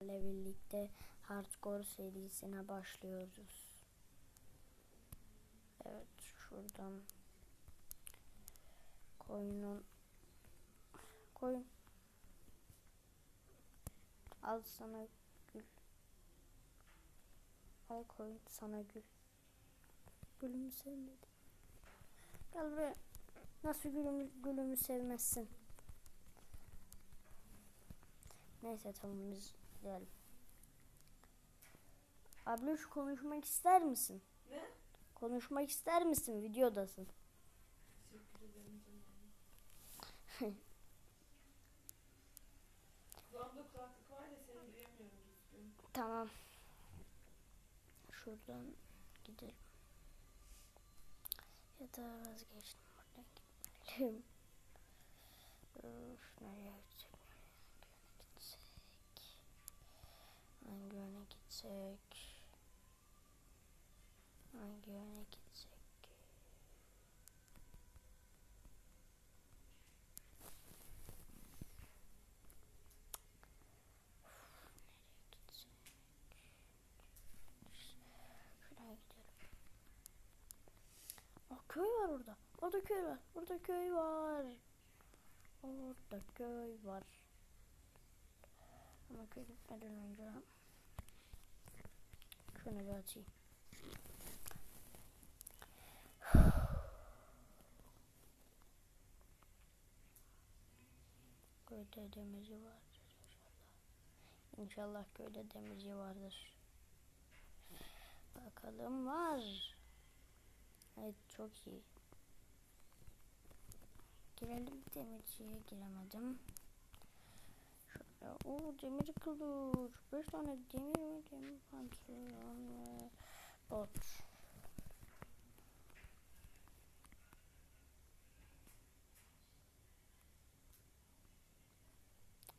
ile birlikte Hardcore serisine başlıyoruz. Evet şuradan koyunun koyun. Al sana gül. Al koyun sana gül. Gülümü sevmedi gel buraya. Nasıl gülümü, gülümü sevmezsin? Neyse tamam biz Abla şu konuşmak ister misin? Ne? Konuşmak ister misin? Videodasın. Tamam. Şuradan gidelim. Ya da vazgeçtim buradan gitmeyelim. Öf, nereye gitsek? Hangi yöne gitsek? Hangi yöne gitsek? Aa, köy var orada. Orada köy var. Orada köy var. Orada köy var. Ama köy gitmeden önce şunu bir atayım. Köyde demirci vardır inşallah. İnşallah köyde demirci vardır. Bakalım var. Evet çok iyi. Girelim demirciye giremedim. Şöyle o demir kılıç. Beş tane demir ve demir pantolon ve bot.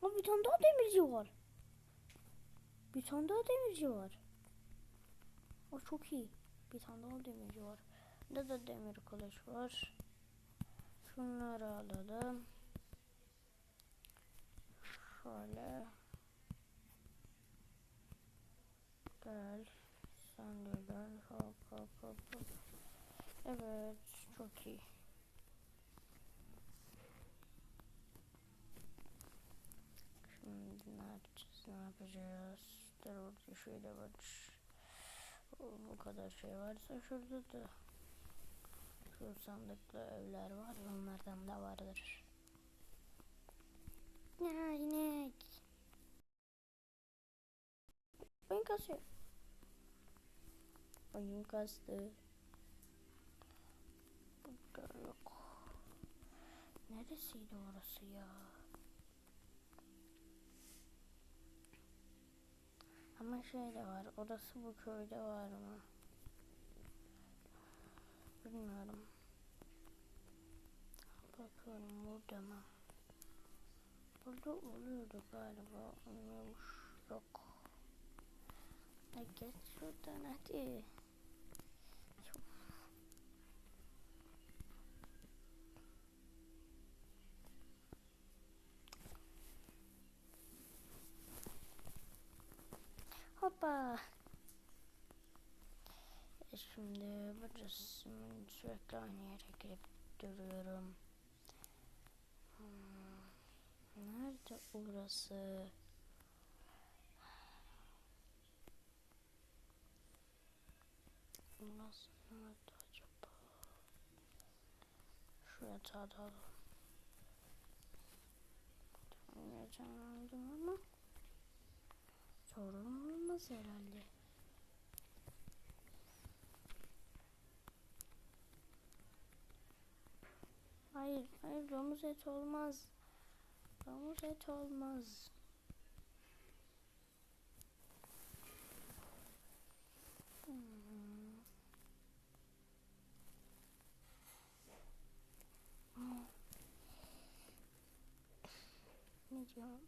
Aa, bir tane daha demirci var. Bir tane daha demirci var. O çok iyi. Bir tane daha demirci var. Burada da demir kılıç var. Şunları alalım. Şöyle. Gel. Sen de gel. Hop hop hop hop. Evet. Çok iyi. Şimdi ne yapacağız? Ne yapacağız? Dur orada şöyle var. Bu kadar şey varsa şurada da şu sandıklı evler var. Onlardan da vardır. Ya inek. Oyun kasıyor. Oyun kastı. Burada yok. Neresiydi orası ya? Ama şey de var. Orası bu köyde var mı? Bilmiyorum. Bakıyorum burada mı? Burada oluyordu galiba. Olmuyormuş. Yok. Ya geç şuradan hadi. Hoppa. E Şimdi burası sürekli aynı yere girip duruyorum. Hmm. Orası? Orası nerede acaba? Şu yatağı da alalım. Aldım ama sorun olmaz herhalde. Hayır, hayır domuz eti olmaz. Domuz eti olmaz. Hmm. Aa. Ne diyorum?